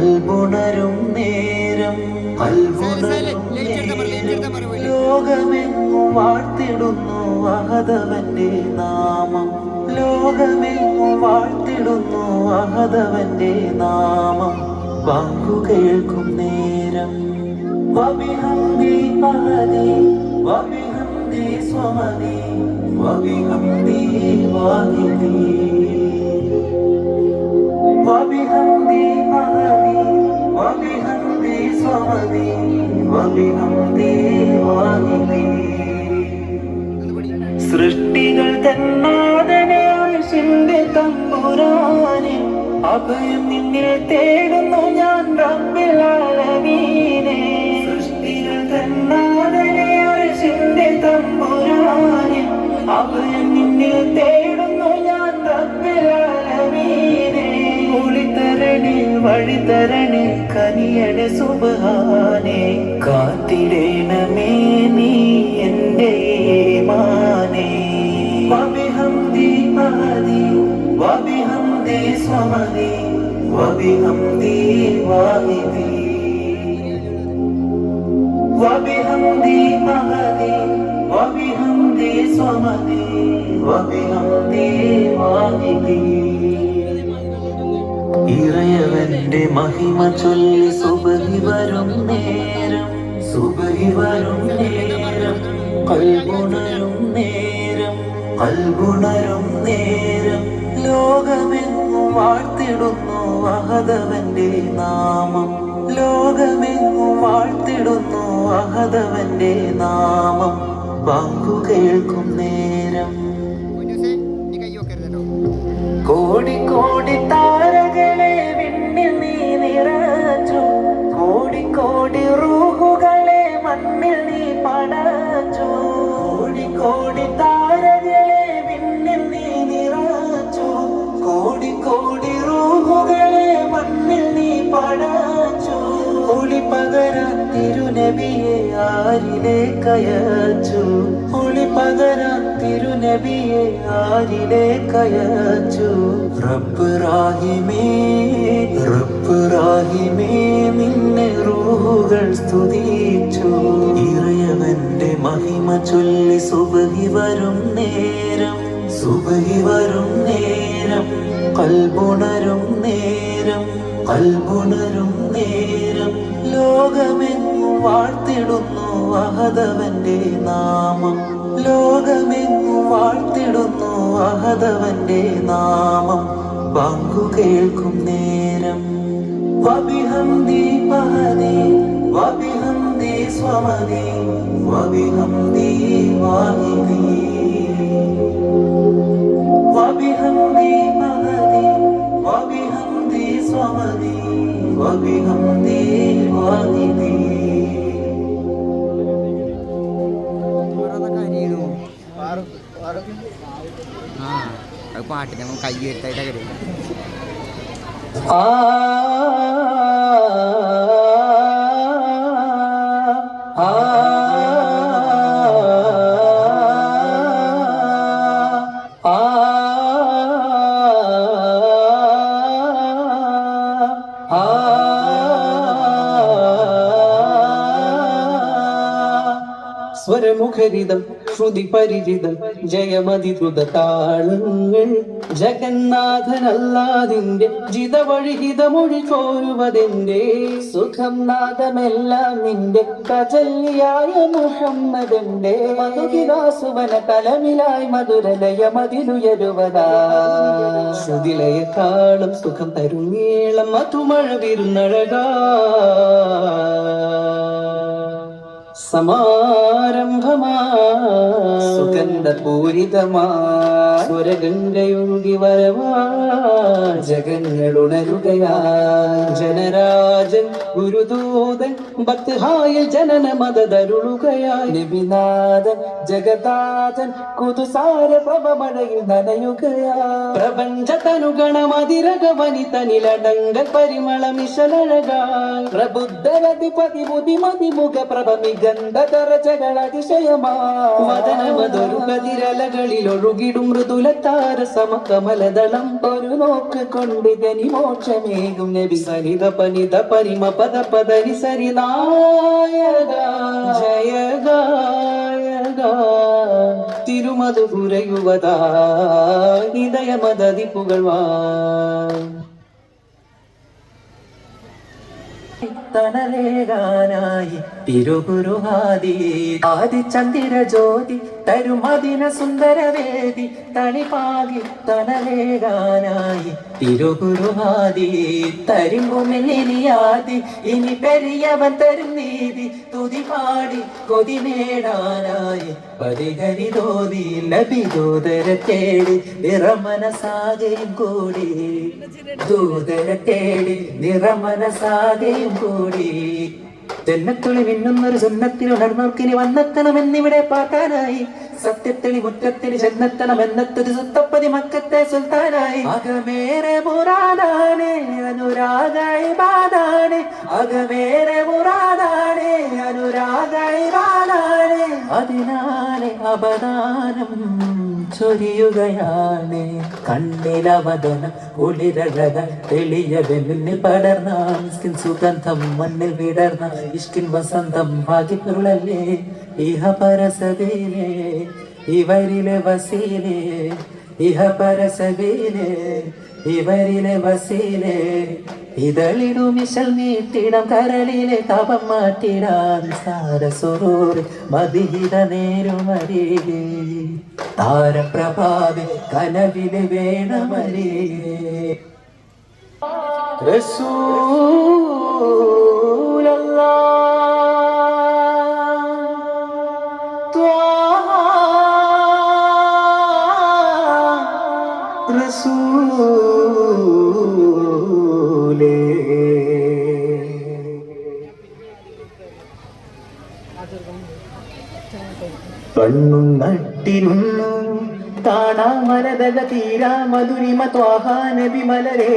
അത്ഭുണരും നേരം അത്ഭുണരും ലോകമെങ്ങും വാഴ്ത്തിടുന്നു അഹതവന്റെ നാമം. ലോകമെങ്ങും വാഴ്ത്തിടുന്നു അഹതവന്റെ നാമം. വാങ്ങു കേൾക്കും നേരം. വബിഹംദി മഹദി വബിഹംദി സ്വമദി വബിഹംദി വാഹിദി വബിഹംദി സൃഷ്ടികൾ തന്നാദനെ ആയുഷിന്റെ തമ്പുരാനെ അഭയം നിന്നെ തേടുന്നു ഞാൻ റബ്ബിലാലമീനെ സൃഷ്ടികൾ തന്നാദനെ ആയുഷിന്റെ തമ്പുരാനെ അഭയം നിന്നെ തേടുന്നു ഞാൻ റബ്ബിലാലമീനെ ഒളിത്തരണി വഴിതരണി കനിയടെ സുബാനെ കാത്തിടേണമേ നീ എന്റെ മാനേ. വബിഹംദി മഹദി വബിഹംദി സ്വമദി വബിഹംദി വാഹിദി. വബിഹംദി മഹദി വബിഹംദി സ്വമദി വബിഹംദി വാഹിദി. ഇറയവന്റെ മഹിമ ചൊല്ലി സുബഹി വരും നേരം സുബഹി വരും നേരം കൽഗുണരും നേരം കൽഗുണരും നേരം. ലോകമെങ്ങും വാഴ്ത്തിടുന്നു അഹദവന്റെ നാമം. ലോകമെങ്ങും വാഴ്ത്തിടുന്നു അഹദവന്റെ നാമം. വാക്കു കേൾക്കും നേരം. കോടി കോടി താരകളെ ആരിലേക്കയച്ചു ഒളി പകരാൻ തിരുനബിയെ ആരിലേക്കയച്ചു റബ്ബ് റാഹിമേ റബ്ബ് റാഹിമേ നിന്നെ റൂഹുകൾ സ്തുതിച്ചു. ഇറയവന്റെ മഹിമ ചൊല്ലി സുബഹി വരും നേരം സുബഹി വരും നേരം കൽബുണരും നേരം കൽബുണരും നേരം. ലോകമെങ്ങും വാഴ്ത്തിടുന്നു അഹദവന്റെ നാമം. ലോകമെങ്ങു വാഴ്ത്തിടുന്നു അഹദവന്റെ നാമം. ബാങ്കു കേൾക്കും നേരം. വബിഹം ദീപഹദി വബിഹം ദീ സ്വമതി വബിഹം ദീ വാഹിദി. വബിഹം ദീപഹദി അത് പാട്ട് ഞങ്ങൾ കൈ എടുത്തായിട്ടാ കരുതും ആ ആ ആ സ്വരമുഖരിതം ശ്രുതി പരിചിതം ജയമതിദ്രുത താളങ്ങൾ ജഗന്നാഥനല്ലാതിന്റെ ജിതവഴിഹിതമൊഴി ചോരുവതെന്റെ സുഖം നാദമെല്ലാം നിന്റെ കജല്യായ മുഹമ്മദന്റെ മധുകിരാസുവന തലമിലായി മധുരലയമതിലുയരുവതാ. മതിലുയരുവതാ ശ്രുതിലയെക്കാളും സുഖം തരുങ്ങേളം മധുമഴ വിരുന്നഴകാ സമാരംഭമാ സുഗന്ധപൂരിതമാ സ്വരഗംഗയൊഴുകി വരവാ ജഗങ്ങളുണരുകയാ ജനരാജൻ ഗുരുദൂതൻ ഭക്തഹായ ജനന മതതരുളുകയായി നബിനാഥൻ ജഗതാഥൻ കുതുസാര പ്രഭമഴയിൽ നനയുകയാ പ്രപഞ്ചതനുഗണമതിരക വനിതനിലടങ്കൽ പരിമളമിശലഴകാൽ പ്രബുദ്ധരതിപതി ബുദ്ധിമതി മുഖ പ്രഭ കണ്ട തറചകൾ അതിശയമാ വദനമതൊരു കതിരലകളിൽ ഒഴുകിടും മൃദുലത്താര സമകമലദളം ഒരു നോക്ക് കൊണ്ട് ഗനി മോക്ഷമേകും നബി സരിത പനിത പരിമ പദ പദനി സരി നായക. ജയ തിരുമതു പുരയുവതാ ഹൃദയ മദതി തണലേകാനായി തിരുഗുരുഹാദി ആദിചന്ദ്ര ജ്യോതി തരുമദിന സുന്ദരവേദി തളിപാകി തണലേകാനായി തിരുഗുരുഹാദി തരുമ്പുമെന്നിയാതി ഇനി പെരിയവൻ തരും നീതി തുതി പാടി കൊതി നേടാനായി പരിഹരിതോതി നബി ദൂതര തേടി നിറമനസാകയും കൂടി ദൂതര തേടി നിറമനസാകയും കൂടി ജന്നത്തുളി മിന്നുന്നൊരു ജന്നത്തിൽ ഉണർന്നോർക്കിനി വന്നെത്തണമെന്നിവിടെ പാട്ടാനായി. സത്യത്തെളി മുറ്റത്തിന് ചെന്നെത്തണമെന്നത്തൊരു സുത്തപ്പതി മക്കത്തെ സുൽത്താനായി. അകമേറെ മുറാദാണ് അനുരാഗായി ബാധാണ് അകമേറെ മുറാദാണ് അനുരാഗായി ബാധാണ് അതിനാലെ അപദാനം ചൊരിയുകയാണ്. കണ്ണിലവതന ഒളിരഴക തെളിയ വെല്ലിൽ പടർന്ന. സുഗന്ധം മണ്ണിൽ വിടർന്ന. ഇഷ്കിൻ വസന്തം ഭാഗ്യക്കുരുളല്ലേ. ഇഹ പരസതീലേ ഇവരിലെ വസീനെ ഇഹ പരസതീലേ ഇവരിലെ വസീലേ ഇതളിടുമിശൽ നീട്ടിടം കരളിലെ തപം മാറ്റിടാൻ സാരസുറൂറി മതിഹിത നേരുമരികെ താരപ്രഭാവി കനവിൽ വേണമരികെ കണ്ണും നട്ടിരുന്നു കാണാമലതക തീരാ മധുരിമ ത്വാഹാനബി മലരേ.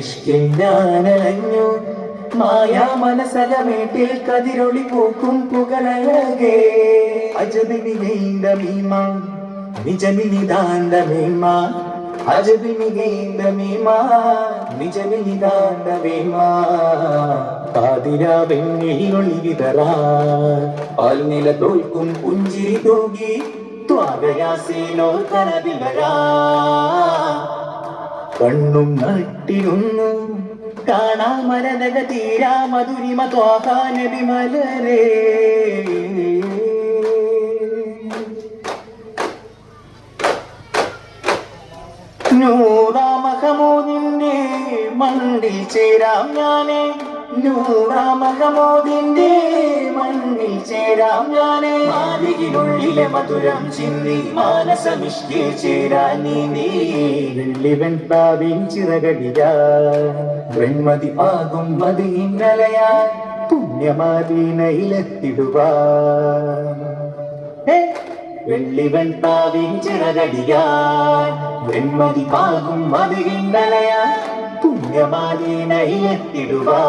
ഇഷ്കിൽ ഞാനലഞ്ഞു മായാ മനസകമേട്ടിൽ കതിരൊളി പൂക്കും പുകളഴകേ അജബിനി നീണ്ട മീമാ നിജമിനി ദാണ്ട മീമ അജബിനി നീണ്ട മീമ നിജമിനി ദാണ്ട മീമ പാതിരാവെണ്ണിലൊളി വിതറാ പാൽനില പുഞ്ചിരി തൂകി ത്വാഗയാസീനോ കണ്ണും നട്ടിരുന്നു കാണാമരതക തീരാ മധുരിമ ത്വാഹാനബി മണ്ണിൽ ചേരാം ഞാനേ. നൂറാമഹമോദിന്റെ മണ്ണിൽ ചേരാം ഞാനേ. മാലികിനുള്ളിലെ മധുരം ചിന്തി മാനസമിഷ്ടിൽ ചേരാൻ നീ വെള്ളിവൻ പാവിൻ വെൺമതി ആകും മതി ഇന്നലയാ. പുണ്യമാതീനയിലെത്തിടുവാ വെള്ളിവൻ പാവിൻ ചിറകടിയാൻ വെൺമതി പാകും മതി ഇന്നലയാ. പുണ്യമാതീനയിലെത്തിടുവാ